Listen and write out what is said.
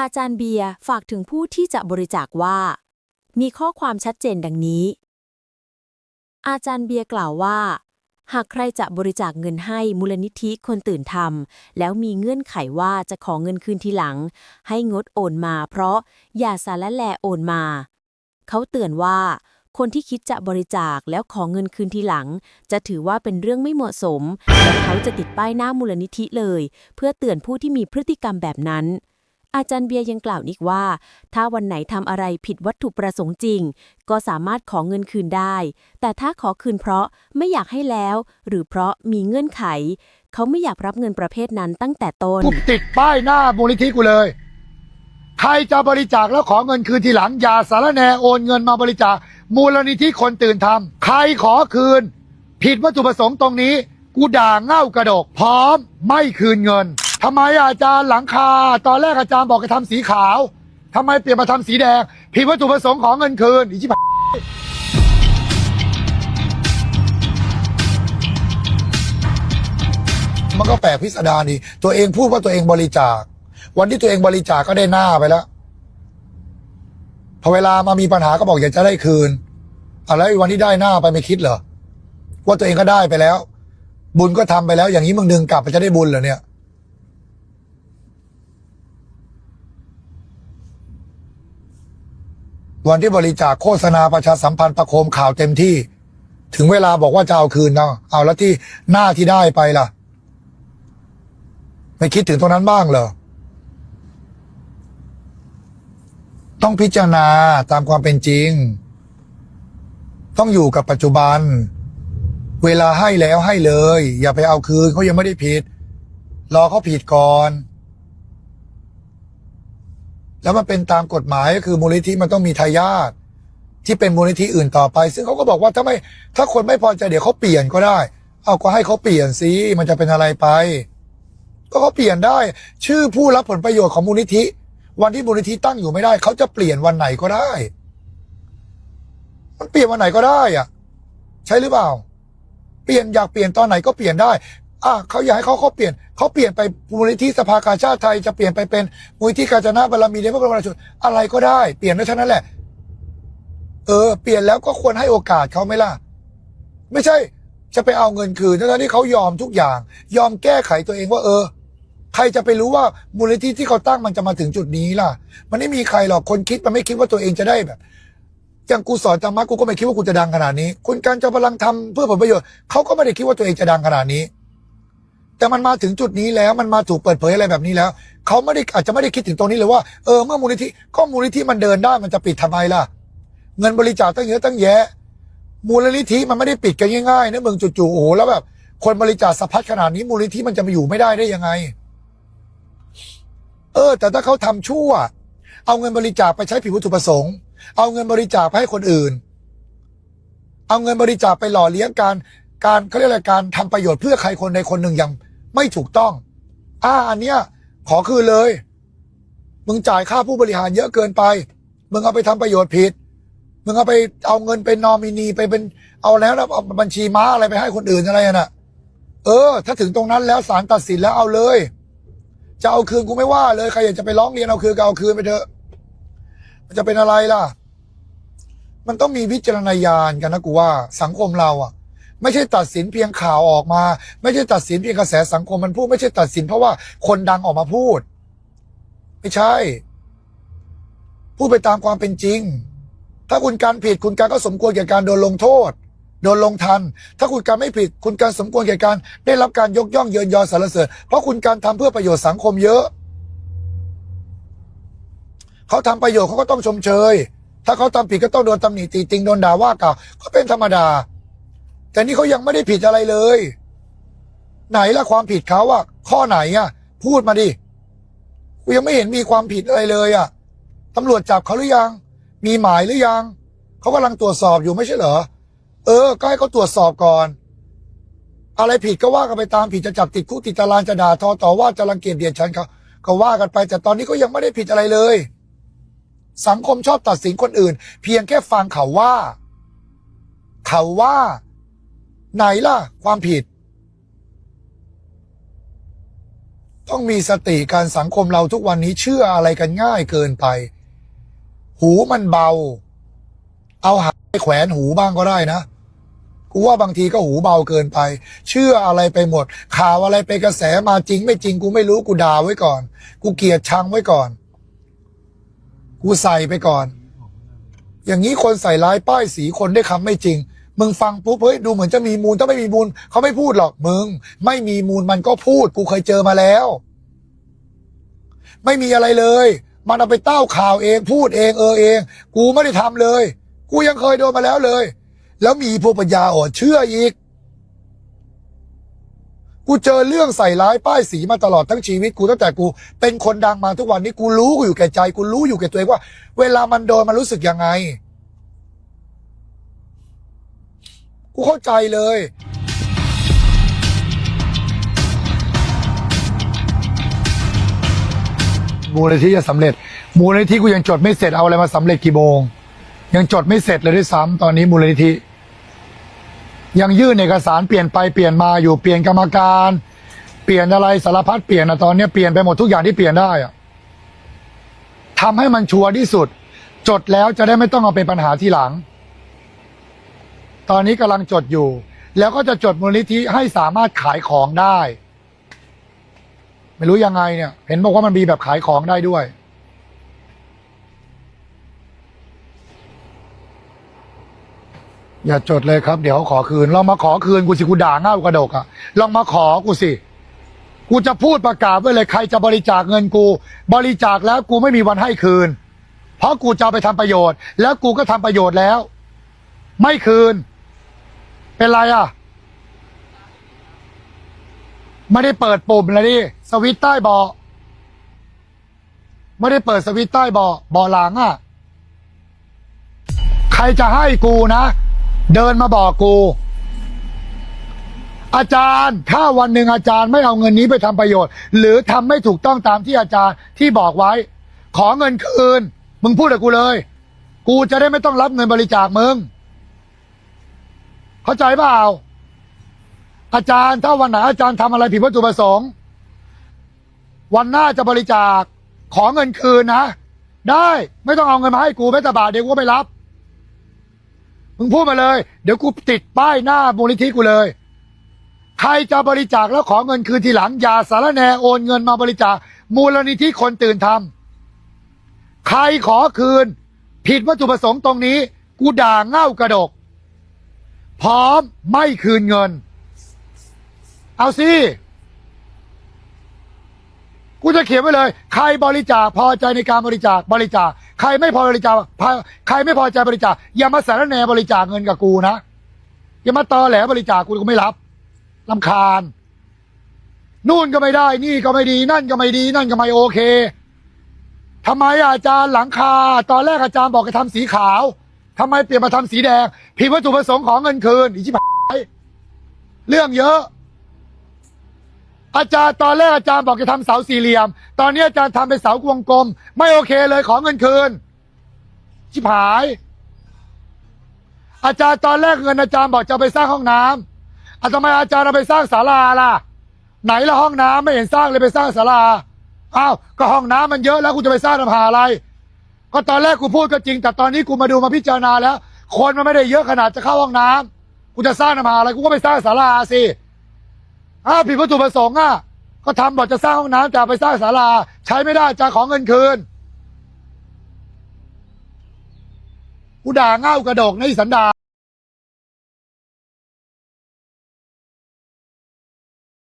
อาจารย์เบียร์ฝากถึงผู้ที่จะบริจาคว่า มีข้อความชัดเจนดังนี้ อาจารย์เบียร์กล่าวว่า หากใครจะบริจาคเงินให้มูลนิธิคนตื่นทำแล้วมีเงื่อนไขว่าจะขอเงินคืนทีหลัง ให้งดโอนมา เพราะอย่าสารแลโอนมา เขาเตือนว่า คนที่คิดจะบริจาคแล้วขอเงินคืนทีหลัง จะถือว่าเป็นเรื่องไม่เหมาะสมและเขาจะติดป้ายหน้ามูลนิธิเลย เพื่อเตือนผู้ที่มีพฤติกรรมแบบนั้น อาจารย์เบียยังกล่าวอีกว่า ถ้าวันไหนทำอะไรผิดวัตถุประสงค์จริง ก็สามารถขอเงินคืนได้ แต่ถ้าขอคืนเพราะไม่อยากให้แล้ว หรือเพราะมีเงื่อนไข เขาไม่อยากรับเงินประเภทนั้นตั้งแต่ต้น กูติดป้ายหน้ามูลนิธิกูเลย ใครจะบริจาคแล้วขอเงินคืนทีหลังอย่าสารแนโอนเงินมาบริจาค มูลนิธิคนตื่นทำใครขอคืน ผิดวัตถุประสงค์ตรงนี้ กูด่าเง่ากระดก พร้อมไม่คืนเงิน ทำไมอาจารย์หลังคา ตอนแรกอาจารย์บอกจะทำสีขาวทำไมเปลี่ยนมาทำสีแดง ผิดวัตถุประสงค์ของเงินคืนอีชิบะมันก็แปลกพิสดารดีตัวเองพูดว่าตัวเองบริจาค วันที่ตัวเองบริจาคก็ได้หน้าไปแล้วพอเวลามามีปัญหาก็บอกอยากจะได้คืนอะไรวันที่ได้หน้าไปไม่คิดเหรอว่าตัวเองก็ได้ไปแล้ว บุญก็ทำไปแล้ว อย่างนี้มึงดึงกลับไปจะได้บุญเหรอเนี่ย วันที่บริจาคโฆษณาประชาสัมพันธ์ประโคมข่าวเต็มที่ ถึงเวลาบอกว่าจะเอาคืนเนาะเอาแล้วที่หน้าที่ได้ไปล่ะ ไม่คิดถึงตรงนั้นบ้างเหรอต้องพิจารณาตามความเป็นจริง ต้องอยู่กับปัจจุบัน เวลาให้แล้วให้เลย อย่าไปเอาคืนเขายังไม่ได้ผิด รอเขาผิดก่อน แล้วมันเป็นตามกฎหมายก็คือมูลนิธิมันต้องมีทายาทที่เป็นมูลนิธิอื่นต่อไป ซึ่งเขาก็บอกว่าถ้าไม่ถ้าคนไม่พอใจเดี๋ยวเขาเปลี่ยนก็ได้ เอาก็ให้เขาเปลี่ยนสิมันจะเป็นอะไรไป ก็เขาเปลี่ยนได้ ชื่อผู้รับผลประโยชน์ของมูลนิธิ วันที่มูลนิธิตั้งอยู่ไม่ได้เขาจะเปลี่ยนวันไหนก็ได้ มันเปลี่ยนวันไหนก็ได้อะใช่หรือเปล่า เปลี่ยนอยากเปลี่ยนตอนไหนก็เปลี่ยนได้ อะเขาอยากให้เขาเขาเปลี่ยนเขาเปลี่ยนไปมูลนิธิสภากาชาติไทยจะเปลี่ยนไปเป็นมูลนิธิกาญจนาบารมีในพระบรมราชชนอะไรก็ได้ เปลี่ยนได้เท่านั้นแหละ เออ เปลี่ยนแล้วก็ควรให้โอกาสเขาไหมล่ะ ไม่ใช่ จะไปเอาเงินคืนทั้งที่เขายอมทุกอย่าง ยอมแก้ไขตัวเองว่า เออ ใครจะไปรู้ว่ามูลนิธิที่เขาตั้งมันจะมาถึงจุดนี้ล่ะ มันไม่มีใครหรอกคนคิดมันไม่คิดว่าตัวเองจะได้แบบอย่างกูสอนธรรมะกูก็ไม่คิดว่ากูจะดังขนาดนี้ คุณการจะพลังทำเพื่อผลประโยชน์เขาก็ไม่ได้คิดว่าตัวเองจะดังขนาดนี้ แต่มันมาถึงจุดนี้แล้วมันมาถูกเปิดเผยอะไรแบบนี้แล้วเขาไม่ได้อาจจะไม่ได้คิดถึงตรงนี้เลยว่าเออเมื่อมูลนิธิก็มูลนิธิมันเดินได้มันจะปิดทำไมล่ะ เงินบริจาคตั้งเยอะตั้งแยะ มูลนิธิมันไม่ได้ปิดกันง่ายๆนะมึงจู่ๆโอ้โหแล้วแบบ คนบริจาคสะพัดขนาดนี้มูลนิธิมันจะมาอยู่ไม่ได้ได้ยังไง เออ แต่ถ้าเขาทำชั่ว เอาเงินบริจาคไปใช้ผิดวัตถุประสงค์ เอาเงินบริจาคไปให้คนอื่น เอาเงินบริจาคไปหล่อเลี้ยงการการเขาเรียกอะไรการทำประโยชน์เพื่อใครคนใดคนหนึ่งอย่าง ไม่ถูกต้อง อ่า อันเนี้ย ขอคืนเลย มึงจ่ายค่าผู้บริหารเยอะเกินไป มึงเอาไปทำประโยชน์ผิด มึงเอาไปเอาเงินเป็นนอมินีไปเป็นเอาแล้วนะเอาบัญชีม้าอะไรไปให้คนอื่นอะไรน่ะ เออ ถ้าถึงตรงนั้นแล้วศาลตัดสินแล้วเอาเลย จะเอาคืนกูไม่ว่าเลยใครอยากจะไปร้องเรียนเอาคืนก็เอาคืนไปเถอะ มันจะเป็นอะไรล่ะ มันต้องมีวิจารณญาณกันนะกูว่า สังคมเราอะ ไม่ใช่ตัดสินเพียงข่าวออกมา ไม่ใช่ตัดสินเพียงกระแสสังคมมันพูด ไม่ใช่ตัดสินเพราะว่าคนดังออกมาพูด ไม่ใช่ พูดไปตามความเป็นจริง ถ้าคุณการผิดคุณการก็สมควรแก่การโดนลงโทษ โดนลงทัน ถ้าคุณการไม่ผิด คุณการสมควรแก่การได้รับการยกย่องเยินยอสรรเสริญเพราะคุณการทำเพื่อประโยชน์สังคมเยอะ เขาทำประโยชน์เขาก็ต้องชมเชย ถ้าเขาทำผิดก็ต้องโดนตำหนิตีติงโดนด่าว่ากล่าวก็เป็นธรรมดา แต่นี่เขายังไม่ได้ผิดอะไรเลย ไหนละความผิดเขาอะข้อไหนอะพูดมาดิกูยังไม่เห็นมีความผิดอะไรเลยอะตำรวจจับเขาหรือยัง มีหมายหรือยังเขากำลังตรวจสอบอยู่ไม่ใช่เหรอเออก็ให้เขาตรวจสอบก่อน อะไรผิดก็ว่ากันไปตามผิดจะจับติดคุกติดตารางจะด่าทอต่อว่าจะรังเกียจเดียดฉันเขาก็ว่ากันไป แต่ตอนนี้ก็ยังไม่ได้ผิดอะไรเลย สังคมชอบตัดสินคนอื่น เพียงแค่ฟังเขาว่า เขาว่า ไหนล่ะ ความผิด ต้องมีสติการสังคมเราทุกวันนี้เชื่ออะไรกันง่ายเกินไป หูมันเบา เอาหางไปแขวนหูบ้างก็ได้นะกูว่าบางทีก็หูเบาเกินไป เชื่ออะไรไปหมด ข่าวอะไรไปกระแสมาจริง ไม่จริงกูไม่รู้กูด่าไว้ก่อน กูเกลียดชังไว้ก่อน กูใส่ไปก่อน อย่างนี้คนใส่ร้ายป้ายสีคนได้คำไม่จริง มึงฟังปุ๊บเฮ้ยดูเหมือนจะมีมูลถ้าไม่มีมูลเขาไม่พูดหรอกมึง ไม่มีมูลมันก็พูด กูเคยเจอมาแล้ว ไม่มีอะไรเลย มันเอาไปเต้าข่าวเองพูดเองเออเอง กูไม่ได้ทำเลย กูยังเคยโดนมาแล้วเลย แล้วมีพวกปัญญาอ่อนเชื่ออีก กูเจอเรื่องใส่ร้ายป้ายสีมาตลอดทั้งชีวิตกูตั้งแต่กู เป็นคนดังมาทุกวันนี้กูรู้กูอยู่แก่ใจ กูรู้อยู่แก่ตัวเองว่า เวลามันโดนมันรู้สึกยังไง กูเข้าใจเลย มูลนิธิจะสำเร็จ มูลนิธิกูยังจดไม่เสร็จเอาอะไรมาสำเร็จกี่โมง ยังจดไม่เสร็จเลยด้วยซ้ำตอนนี้มูลนิธิ ยังยื่นเอกสารเปลี่ยนไปเปลี่ยนมาอยู่เปลี่ยนกรรมการ เปลี่ยนอะไรสารพัดเปลี่ยนนะตอนนี้เปลี่ยนไปหมดทุกอย่างที่เปลี่ยนได้อะทำให้มันชัวร์ที่สุด จดแล้วจะได้ไม่ต้องเอาเป็นปัญหาที่หลัง ตอนนี้กำลังจดอยู่ แล้วก็จะจดมูลนิธิให้สามารถขายของได้ ไม่รู้ยังไงเนี่ย เห็นบอกว่ามันมีแบบขายของได้ด้วย อย่าจดเลยครับ เดี๋ยวขอคืน ลองมาขอคืนกูสิกูด่าเง่ากระดกอะลองมาขอกูสิกูจะพูดประกาศไว้เลยใครจะบริจาคเงินกู บริจาคแล้วกูไม่มีวันให้คืน เพราะกูจะไปทำประโยชน์ แล้วกูก็ทำประโยชน์แล้ว ไม่คืน เป็นไรอะ ไม่ได้เปิดปุ่มเลยดิสวิตใต้เบาะไม่ได้เปิดสวิตใต้เบาะเบาะหลังอะ ใครจะให้กูนะ เดินมาบอกกู อาจารย์ ถ้าวันหนึ่งอาจารย์ไม่เอาเงินนี้ไปทำประโยชน์ หรือทำไม่ถูกต้องตามที่อาจารย์ที่บอกไว้ ขอเงินคืน มึงพูดกับกูเลย กูจะได้ไม่ต้องรับเงินบริจาคมึง เข้าใจเปล่าอาจารย์ถ้าวันไหนอาจารย์ทำอะไรผิดวัตถุประสงค์วันหน้าจะบริจาคขอเงินคืนนะ ได้ไม่ต้องเอาเงินมาให้กูแม้แต่บาทเดียวกูไม่รับ มึงพูดมาเลย เดี๋ยวกูติดป้ายหน้ามูลนิธิกูเลย ใครจะบริจาคแล้วขอเงินคืนทีหลังอย่าสารแนโอนเงินมาบริจาคมูลนิธิคนตื่นทำใครขอคืน ผิดวัตถุประสงค์ตรงนี้ กูด่าเง่ากระดก พร้อมไม่คืนเงิน เอาสิกูจะเขียนไว้เลย ใครบริจาคพอใจในการบริจาคบริจาคใครไม่พอบริจาคใครไม่พอใจบริจาคอย่ามาสารแนบริจาคเงินกับกูนะอย่ามาตอแหลบริจาคกูกูไม่รับลำคาญ นู่นก็ไม่ได้ นี่ก็ไม่ดี นั่นก็ไม่ดี นั่นก็ไม่โอเคทำไมอาจารย์หลังคา ตอนแรกอาจารย์บอกให้ทำสีขาว ทำไมเปลี่ยนมาทำสีแดง ผิดวัตถุประสงค์ของเงินคืนอีชิบหายเรื่องเยอะ อาจารย์ตอนแรกอาจารย์บอกจะทำเสาสี่เหลี่ยม ตอนนี้อาจารย์ทำเป็นเสาวงกลม ไม่โอเคเลยขอเงินคืน ชิบหาย อาจารย์ตอนแรกเงินอาจารย์บอกจะไปสร้างห้องน้ำอาทำไมอาจารย์เอาไปสร้างศาลาล่ะ ไหนละห้องน้ำไม่เห็นสร้างเลยไปสร้างศาลาอ้าวก็ห้องน้ำมันเยอะแล้วกูจะไปสร้างทำหาอะไร ก็ตอนแรกกูพูดก็จริง แต่ตอนนี้กูมาดูมาพิจารณาแล้ว คนมันไม่ได้เยอะขนาดจะเข้าห้องน้ำกูจะสร้างทำหาอะไรกูก็ไปสร้างศาลาสิอ้าวผิดวัตถุประสงค์อะก็ทำบอกจะสร้างห้องน้ำจะไปสร้างศาลา ใช้ไม่ได้จะของเงินคืนกูด่าเง่ากระดกในสันดา